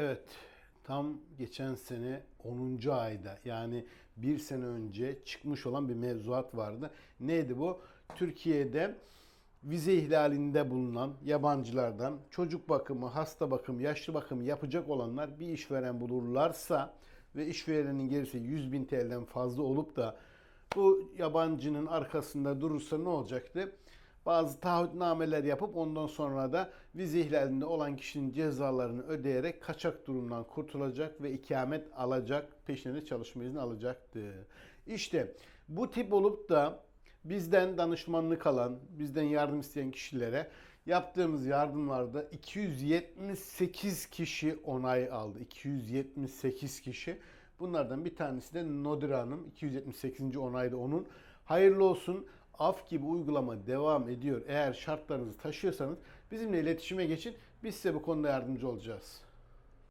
Evet, tam geçen sene 10. ayda yani bir sene önce çıkmış olan bir mevzuat vardı. Neydi bu? Türkiye'de vize ihlalinde bulunan yabancılardan çocuk bakımı, hasta bakımı, yaşlı bakımı yapacak olanlar bir işveren bulurlarsa ve işverenin gerisi 100 bin TL'den fazla olup da bu yabancının arkasında durursa ne olacaktı? Bazı taahhütnameler yapıp ondan sonra da vize ihlalinde olan kişinin cezalarını ödeyerek kaçak durumdan kurtulacak ve ikamet alacak, peşine çalışma izni alacaktı. İşte bu tip olup da bizden danışmanlık alan, bizden yardım isteyen kişilere yaptığımız yardımlarda 278 kişi onay aldı. 278 kişi. Bunlardan bir tanesi de Nodira Hanım. 278. onayda onun. Hayırlı olsun. Af gibi uygulama devam ediyor. Eğer şartlarınızı taşıyorsanız bizimle iletişime geçin. Biz size bu konuda yardımcı olacağız.